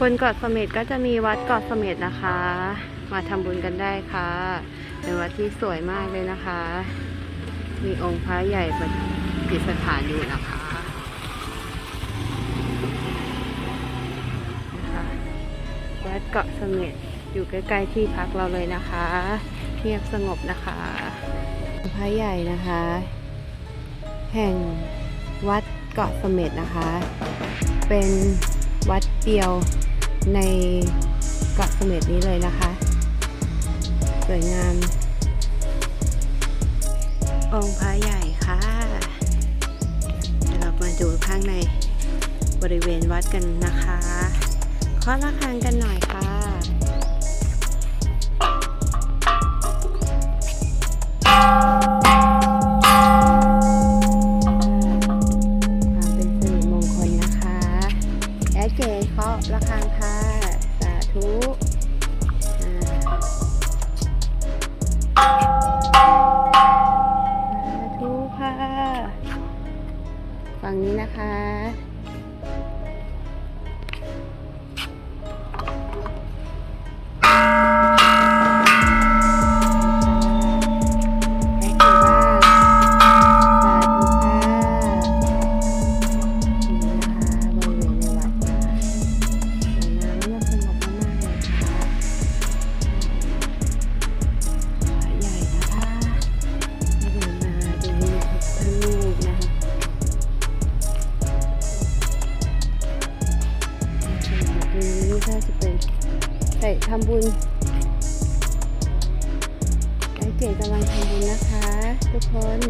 บนเกาะเสม็ดก็จะมีวัดเกาะเสม็ดนะคะ มาทำบุญกันได้ค่ะ เป็นวัดที่สวยมากเลยนะคะ มีองค์พระใหญ่ประดิษฐานอยู่นะคะนะคะวัดเกาะเสม็ดอยู่ใกล้ๆที่พักเราเลยนะคะเงียบสงบนะคะพระใหญ่นะคะ แห่งวัดเกาะเสม็ดนะคะ เป็น วัดเดียวในเกาะเสม็ดนี้เลยนะคะ สวยงาม องค์พระใหญ่ค่ะเดี๋ยวเรามาดูข้างในบริเวณวัดกันนะคะเคาะระฆังกันหน่อยค่ะ แอดเจเคาะระฆังค่ะ สาธุสาธุค่ะ ฝั่งนี้นะคะ ทำบุญไอเก๋กำลังทำบุญนะคะ ทุกคน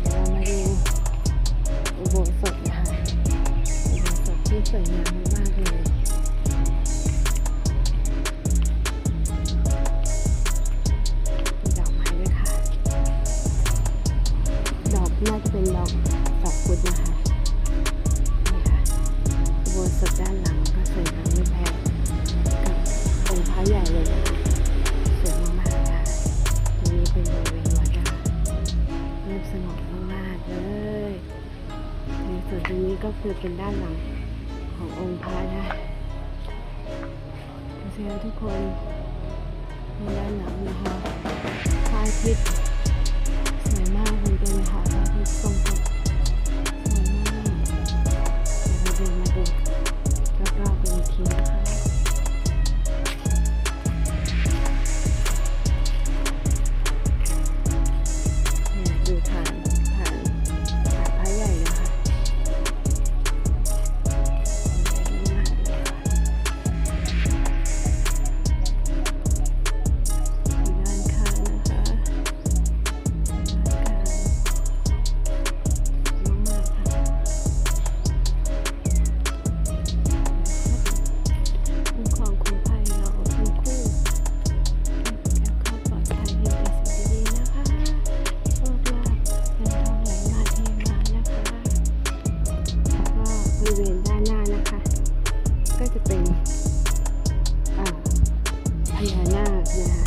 เดี๋ยวเรามาดูอุโบสถนะคะอุโบสถที่สวยงามมากเลยมีดอกไม้ด้วยค่ะ ดอกน่าจะเป็นดอกดอกพุธนะคะนี่ค่ะอุโบสถด้านหลัง ยบสงบมากๆเลยในส่วนตรงนี้ก็คือเป็นด้านหลังขององค์พระนะดูสิคะทุกคนในด้านหลังนะคะพระอาทิตย์สวยมาก ญานาคนะคะ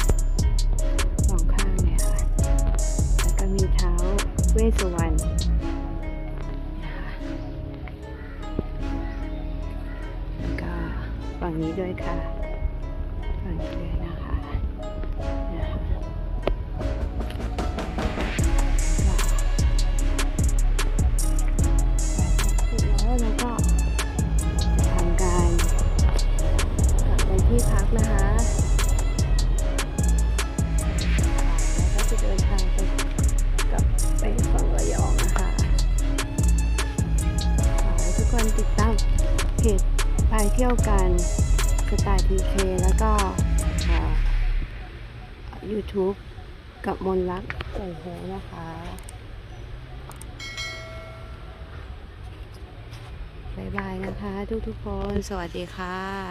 สองข้างเลยค่ะ แล้วก็มีเท้าเวสวรรณนะคะแล้วก็ฝั่งนี้ด้วยค่ะ ไปเที่ยวกันสไตล์ทีเคแล้วก็ YouTube กับมนรักใส่โหนะคะ บ๊ายบายนะคะทุกๆคน สวัสดีค่ะ